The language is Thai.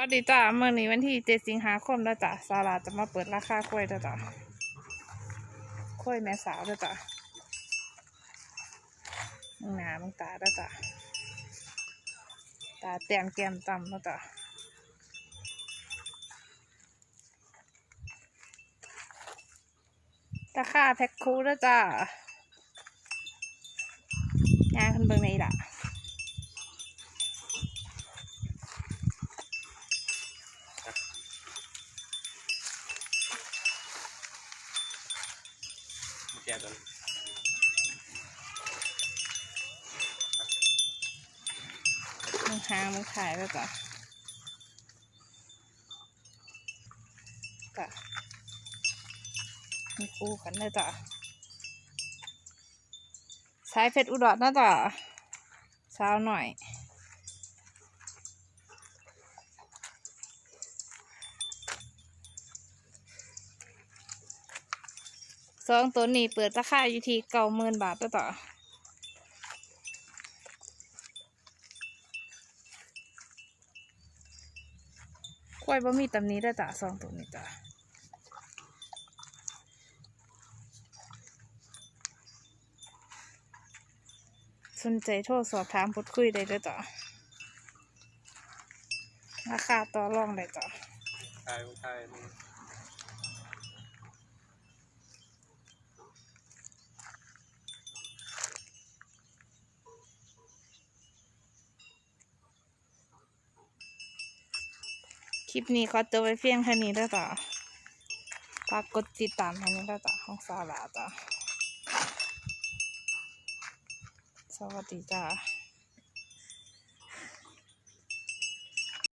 วัสดีจ้าเมื่อนี้วันที่เจ็ดสิงหาคมแล้วจ้ะสาราจะมาเปิดราคากล้วยแล้วจ้ะกล้วยแม่สาวแล้วจ้ะมึงหนามึงตาแล้วจ้ะตาแต้มแก้มต่ำแล้วจ้ะราคาแพ็คคูแล้วจ้างานขึ้นเบิ่งในอีล่ะ กตัวมึงหามึงขายแล้วจ้ะจ้ะมีคู่กันเลยจ้ะสายเพชรอุดรนะจ้ะเช้าหน่อย สองตัวนี้เปิดราคาอยู่ที่เก้าหมื่นบาทแล้วจ้ะควายบ่มีตำนี้ได้อจ้ะสองตัวนี้จ้ะสนใจโทรสอบถามพูดคุยได้เลยจ้ะราคาต่อรองได้จ้ะใช่ใช่ คลิปนี้ขอตัวไปเพียงแค่นี้แล้วจ้ะฝากกดติดตามให้ด้วยจ้ะของสาลาจ้ะสวัสดีจ้า